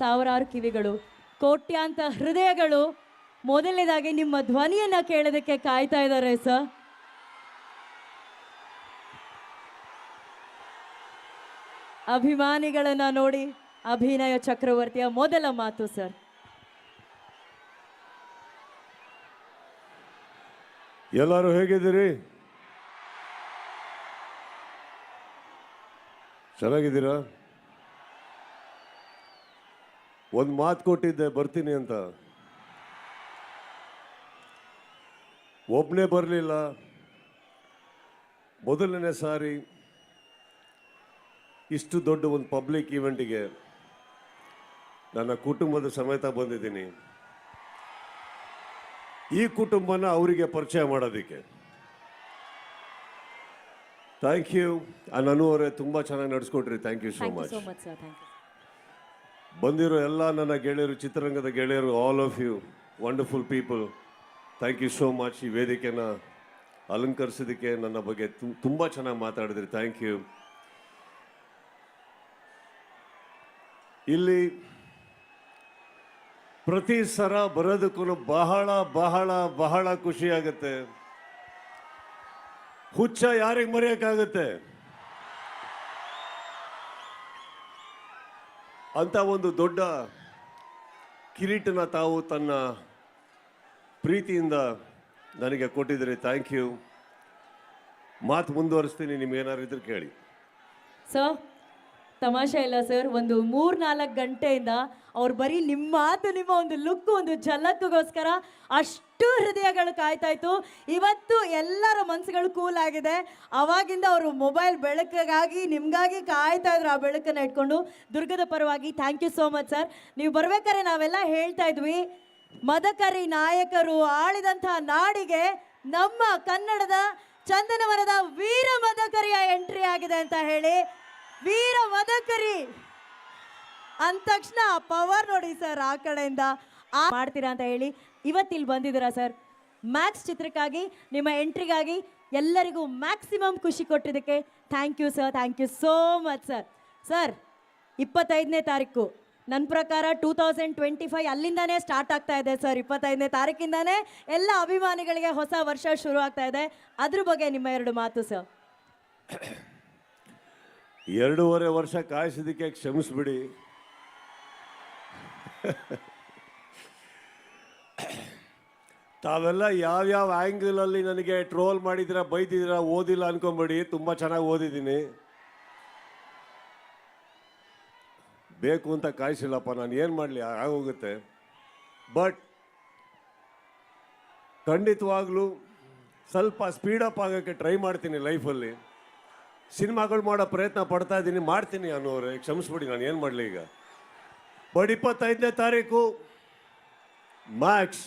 ಸಾವಿರಾರು ಕಿವಿಗಳು, ಕೋಟ್ಯಾಂತ ಹೃದಯಗಳು, ಮೊದಲನೇದಾಗಿ ನಿಮ್ಮ ಧ್ವನಿಯನ್ನ ಕೇಳೋದಕ್ಕೆ ಕಾಯ್ತಾ ಇದ್ದಾರೆ ಸರ್ ಅಭಿಮಾನಿಗಳನ್ನ ನೋಡಿ ಅಭಿನಯ ಚಕ್ರವರ್ತಿಯ ಮೊದಲ ಮಾತು ಸರ್ ಎಲ್ಲರೂ ಹೇಗಿದ್ದೀರಿ? ಚೆನ್ನಾಗಿದ್ದೀರಾ? ಒಂದು ಮಾತು ಕೊಟ್ಟಿದ್ದೆ ಬರ್ತೀನಿ ಅಂತ. ಒಬ್ಬನೇ ಬರಲಿಲ್ಲ. ಮೊದಲನೇ ಸಾರಿ ಇಷ್ಟು ದೊಡ್ಡ ಒಂದು ಪಬ್ಲಿಕ್ ಈವೆಂಟಿಗೆ ನನ್ನ ಕುಟುಂಬದ ಸಮೇತ ಬಂದಿದ್ದೀನಿ. ಈ ಕುಟುಂಬನ ಅವರಿಗೆ ಪರಿಚಯ ಮಾಡೋದಕ್ಕೆ. ಥ್ಯಾಂಕ್ ಯು ಅನು ಅವರೇ ತುಂಬ ಚೆನ್ನಾಗಿ ನಡೆಸ್ಕೊಟ್ರಿ. Thank you so thank you much so much sir thank you ಬಂದಿರೋ ಎಲ್ಲ ನನ್ನ ಗೆಳೆಯರು, ಚಿತ್ರರಂಗದ ಗೆಳೆಯರು all of you wonderful people thank you so much ಈ ವೇದಿಕೆನ ಅಲಂಕರಿಸೋದಕ್ಕೆ ನನ್ನ ಬಗ್ಗೆ ತುಂಬ ಚೆನ್ನಾಗಿ ಮಾತಾಡಿದ್ರಿ. ಥ್ಯಾಂಕ್ ಯು ಇಲ್ಲಿ ಪ್ರತಿ ಸರ ಬರೋದಕ್ಕೂ ಬಹಳ ಬಹಳ ಬಹಳ ಖುಷಿಯಾಗುತ್ತೆ. ಹುಚ್ಚ ಯಾರಿಗೆ ಮರೆಯೋಕ್ಕಾಗುತ್ತೆ? ಅಂತ ಒಂದು ದೊಡ್ಡ ಕಿರೀಟನ ತಾವು ತನ್ನ ಪ್ರೀತಿಯಿಂದ ನನಗೆ ಕೊಟ್ಟಿದ್ದೀರಿ. ಥ್ಯಾಂಕ್ ಯು ಮಾತು ಮುಂದುವರಿಸ್ತೀನಿ ನಿಮ್ಗೆ ಏನಾದ್ರು ಇದ್ರೆ ಕೇಳಿ. ಸರ್ ತಮಾಷೆ ಇಲ್ಲ ಸರ್, ಒಂದು ಮೂರ್ ನಾಲ್ಕು ಗಂಟೆಯಿಂದ ಅವ್ರು ಬರೀ ನಿಮ್ಮ ಮಾತು, ನಿಮ್ಮ ಒಂದು ಲುಕ್ ಒಂದು ಝಲಕ್ಗೋಸ್ಕರ ಅಷ್ಟು ಹೃದಯಗಳು ಕಾಯ್ತಾ ಇತ್ತು ಇವತ್ತು ಎಲ್ಲರ ಮನಸ್ಸುಗಳು ಕೂಲ್ ಆಗಿದೆ. ಅವಾಗಿಂದ ಅವರು ಮೊಬೈಲ್ ಬೆಳಕಿಗಾಗಿ, ನಿಮಗಾಗಿ ಕಾಯ್ತಾ ಇದ್ರು ಆ ಬೆಳಕನ್ನ ಇಟ್ಕೊಂಡು. ದುರ್ಗದ ಪರವಾಗಿ thank you so much sir ನೀವು ಬರ್ಬೇಕಾದ್ರೆ ನಾವೆಲ್ಲ ಹೇಳ್ತಾ ಇದ್ವಿ, ಮದಕರಿ ನಾಯಕರು ಆಳಿದಂತಹ ನಾಡಿಗೆ ನಮ್ಮ ಕನ್ನಡದ ಚಂದನವರದ ವೀರ ಮದಕರಿಯ ಎಂಟ್ರಿ ಆಗಿದೆ ಅಂತ ಹೇಳಿ. ವೀರ ಮದಕರಿ ಅಂದ ತಕ್ಷಣ ಪವರ್ ನೋಡಿ ಸರ್ ಆ ಕಡೆಯಿಂದ. ಆ ಮಾಡ್ತೀರಾ ಅಂತ ಹೇಳಿ ಇವತ್ತಿಲ್ಲಿ ಬಂದಿದ್ದೀರಾ ಸರ್. ಮ್ಯಾಕ್ಸ್ ಚಿತ್ರಕ್ಕಾಗಿ, ನಿಮ್ಮ ಎಂಟ್ರಿಗಾಗಿ ಎಲ್ಲರಿಗೂ ಮ್ಯಾಕ್ಸಿಮಮ್ ಖುಷಿ ಕೊಟ್ಟಿದ್ದಕ್ಕೆ thank you sir thank you so much sir sir ಇಪ್ಪತ್ತೈದನೇ ತಾರೀಕು. ನನ್ನ ಪ್ರಕಾರ ಟೂ ತೌಸಂಡ್ ಟ್ವೆಂಟಿ ಫೈವ್ ಅಲ್ಲಿಂದನೇ ಸ್ಟಾರ್ಟ್ ಆಗ್ತಾ ಇದೆ ಸರ್ ಇಪ್ಪತ್ತೈದನೇ ತಾರೀಕಿಂದನೇ ಎಲ್ಲ ಅಭಿಮಾನಿಗಳಿಗೆ ಹೊಸ ವರ್ಷ ಶುರು ಆಗ್ತಾ ಇದೆ. ಅದ್ರ ಬಗ್ಗೆ ನಿಮ್ಮ ಎರಡು ಮಾತು ಸರ್ ಎರಡೂವರೆ ವರ್ಷ ಕಾಯಿಸಿದ್ದಕ್ಕೆ ಕ್ಷಮಿಸ್ಬಿಡಿ. ತಾವೆಲ್ಲ ಯಾವ್ಯಾವ ಆ್ಯಂಗಲಲ್ಲಿ ನನಗೆ ಟ್ರೋಲ್ ಮಾಡಿದ್ದೀರಾ, ಬೈದಿದ್ದೀರಾ ಓದಿಲ್ಲ ಅನ್ಕೊಂಬೇಡಿ, ತುಂಬ ಚೆನ್ನಾಗಿ ಓದಿದ್ದೀನಿ. ಬೇಕು ಅಂತ ಕಾಯಿಸಿಲ್ಲಪ್ಪ, ನಾನು ಏನು ಮಾಡಲಿ ಆಗೋಗುತ್ತೆ. ಬಟ್ ಖಂಡಿತವಾಗ್ಲೂ ಸ್ವಲ್ಪ ಸ್ಪೀಡಪ್ ಆಗೋಕ್ಕೆ ಟ್ರೈ ಮಾಡ್ತೀನಿ ಲೈಫಲ್ಲಿ ಸಿನಿಮಾಗಳು ಮಾಡೋ ಪ್ರಯತ್ನ ಪಡ್ತಾ ಇದ್ದೀನಿ, ಮಾಡ್ತೀನಿ ಅನ್ನೋರೆ ಕ್ಷಮಿಸ್ಬಿಡಿ, ನಾನು ಏನು ಮಾಡಲಿ ಈಗ? ಬಟ್ ಇಪ್ಪತ್ತೈದನೇ ತಾರೀಕು, ಮ್ಯಾಕ್ಸ್,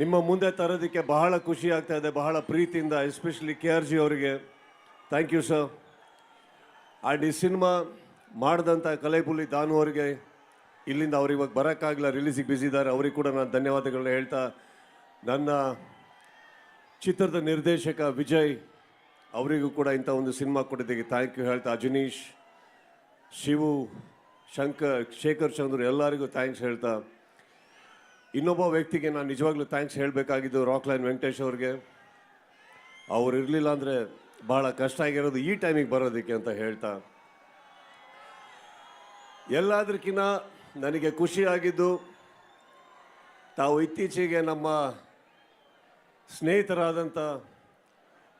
ನಿಮ್ಮ ಮುಂದೆ ತರೋದಕ್ಕೆ ಬಹಳ ಖುಷಿ ಆಗ್ತಾ ಇದೆ, ಬಹಳ ಪ್ರೀತಿಯಿಂದ, ಎಸ್ಪೆಷಲಿ ಕೆ ಆರ್ ಜಿ ಅವರಿಗೆ. Thank you sir. ಆ್ಯಂಡ್ ಈ ಸಿನಿಮಾ ಮಾಡಿದಂಥ ಕಲೆಪುಲಿ ದಾನು ಅವರಿಗೆ, ಇಲ್ಲಿಂದ ಅವ್ರು ಇವಾಗ ಬರೋಕ್ಕಾಗಲ್ಲ ರಿಲೀಸಿಗೆ ಬ್ಯುಸಿ ಇದ್ದಾರೆ, ಅವ್ರಿಗೆ ಕೂಡ ನಾನು ಧನ್ಯವಾದಗಳನ್ನ ಹೇಳ್ತಾ, ನನ್ನ ಚಿತ್ರದ ನಿರ್ದೇಶಕ ವಿಜಯ್ ಅವರಿಗೂ ಕೂಡ ಇಂಥ ಒಂದು ಸಿನಿಮಾ ಕೊಟ್ಟಿದ್ದಕ್ಕೆ ಥ್ಯಾಂಕ್ ಯು ಹೇಳ್ತಾ ಅಜನೀಶ್, ಶಿವು, ಶಂಕರ್, ಶೇಖರ್ ಚಂದ್ರು ಎಲ್ಲರಿಗೂ ಥ್ಯಾಂಕ್ಸ್ ಹೇಳ್ತಾ. ಇನ್ನೊಬ್ಬ ವ್ಯಕ್ತಿಗೆ ನಾನು ನಿಜವಾಗ್ಲೂ ಥ್ಯಾಂಕ್ಸ್ ಹೇಳಬೇಕಾಗಿದ್ದು ರಾಕ್ಲೈನ್ ವೆಂಕಟೇಶ್ ಅವ್ರಿಗೆ. ಅವ್ರು ಇರಲಿಲ್ಲ ಅಂದರೆ ಭಾಳ ಕಷ್ಟ ಆಗಿರೋದು ಈ ಟೈಮಿಗೆ ಬರೋದಕ್ಕೆ ಅಂತ ಹೇಳ್ತಾ. ಎಲ್ಲಾದ್ರಕ್ಕಿಂತ ನನಗೆ ಖುಷಿಯಾಗಿದ್ದು ತಾವು ಇತ್ತೀಚೆಗೆ ನಮ್ಮ ಸ್ನೇಹಿತರಾದಂಥ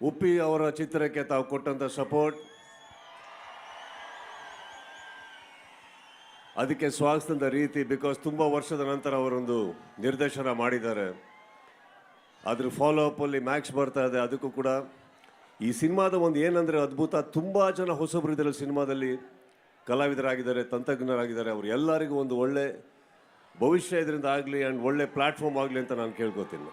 ಉಪ್ಪಿ ಅವರ ಚಿತ್ರಕ್ಕೆ ತಾವು ಕೊಟ್ಟಂಥ ಸಪೋರ್ಟ್ ಅದಕ್ಕೆ ಸ್ವಾಗತದ ರೀತಿ ಬಿಕಾಸ್ ತುಂಬ ವರ್ಷದ ನಂತರ ಅವರೊಂದು ನಿರ್ದೇಶನ ಮಾಡಿದ್ದಾರೆ. ಅದ್ರ ಫಾಲೋ ಅಪ್ಪಲ್ಲಿ ಮ್ಯಾಕ್ಸ್ ಬರ್ತಾ ಇದೆ, ಅದಕ್ಕೂ ಕೂಡ. ಈ ಸಿನಿಮಾದ ಒಂದು ಏನಂದರೆ ಅದ್ಭುತ, ತುಂಬ ಜನ ಹೊಸಬ್ರು ಇದ್ದಾರೆ ಸಿನಿಮಾದಲ್ಲಿ ಕಲಾವಿದರಾಗಿದ್ದಾರೆ, ತಂತ್ರಜ್ಞರಾಗಿದ್ದಾರೆ, ಅವರು ಎಲ್ಲರಿಗೂ ಒಂದು ಒಳ್ಳೆ ಭವಿಷ್ಯ ಇದರಿಂದ ಆಗಲಿ ಆ್ಯಂಡ್ ಒಳ್ಳೆ ಪ್ಲ್ಯಾಟ್ಫಾರ್ಮ್ ಆಗಲಿ ಅಂತ ನಾನು ಕೇಳ್ಕೊತೀನಿ.